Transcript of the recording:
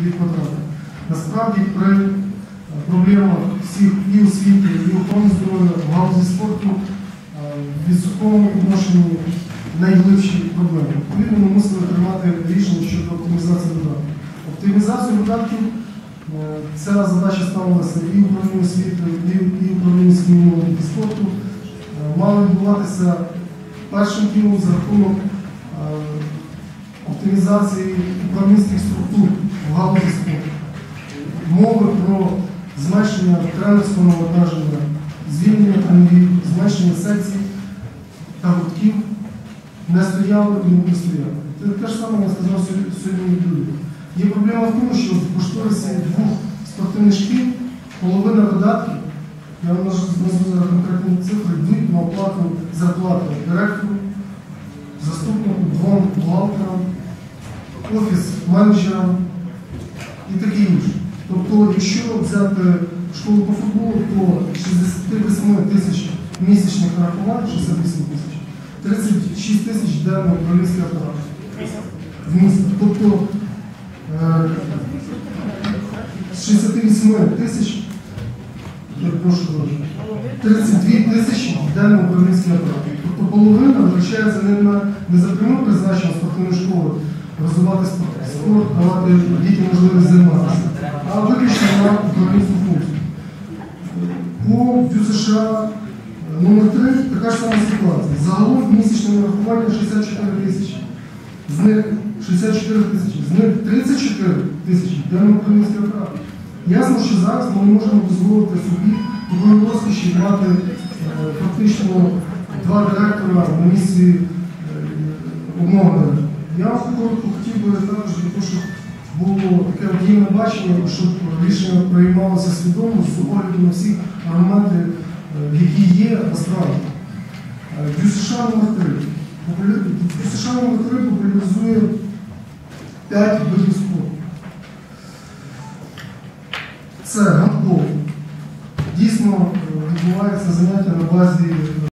2 квадрати. Насправді е, проблемах всіх і освіти, і охорони здоров'я в галузі спорту е, в відсотковому відношенні найглибші проблеми. Відповідно, ми мусили приймати рішення щодо оптимізації додатків. Оптимізацію додатків е, ця задача ставилася і управління освіти, і, управління молоді і спорту. Мала відбуватися першим ділом за рахунок оптимізації управлінських структур в галузі спорту. Мови про зменшення тренерського навантаження, звільнення тренерів, зменшення секцій та гуртків не стояли і не буде стояти. Те, ж саме я сказав сьогодні- люди. Є проблема в тому, що в кошторисі двох спортивних шкіл половина видатків, я вам назву зараз конкретні цифри, йдуть на оплату зарплати директору, заступнику, двом бухгалтерам, офіс менеджерам і таке інше. Тобто, якщо взяти школу по футболу, то 68 тисяч місячних нарахувань, 68 тисяч, 36 тисяч йде на управлінський апарат в місто. Тобто е, з 68 тисяч, я прошу 32 тисячі йде на управлінський апарат. Тобто половина витрачається не не за прямим призначенням спортивної школи розвивати спорт, давати дітям можливість займатися, а виключно на управлінську функцію. По ДЮСШ США номер 3 така ж сама ситуація. Загалом місячне нарахування 64 тисячі. З них 64 тисячі, з них 34 тисячі йде на український апарат. Ясно, що зараз ми не можемо дозволити собі такої розкоші мати фактично два директора на місці е, Я коротко хотів би також, щоб було таке об'ємне бачення, щоб рішення приймалося свідомо з огляду на всі аргументи, е, які є насправді. Е, ДЮСШ номер 3. Популя- ДЮСШ номер 3 популяризує 5 видів спорту. Це гандбол. Дійсно е, відбувається заняття на базі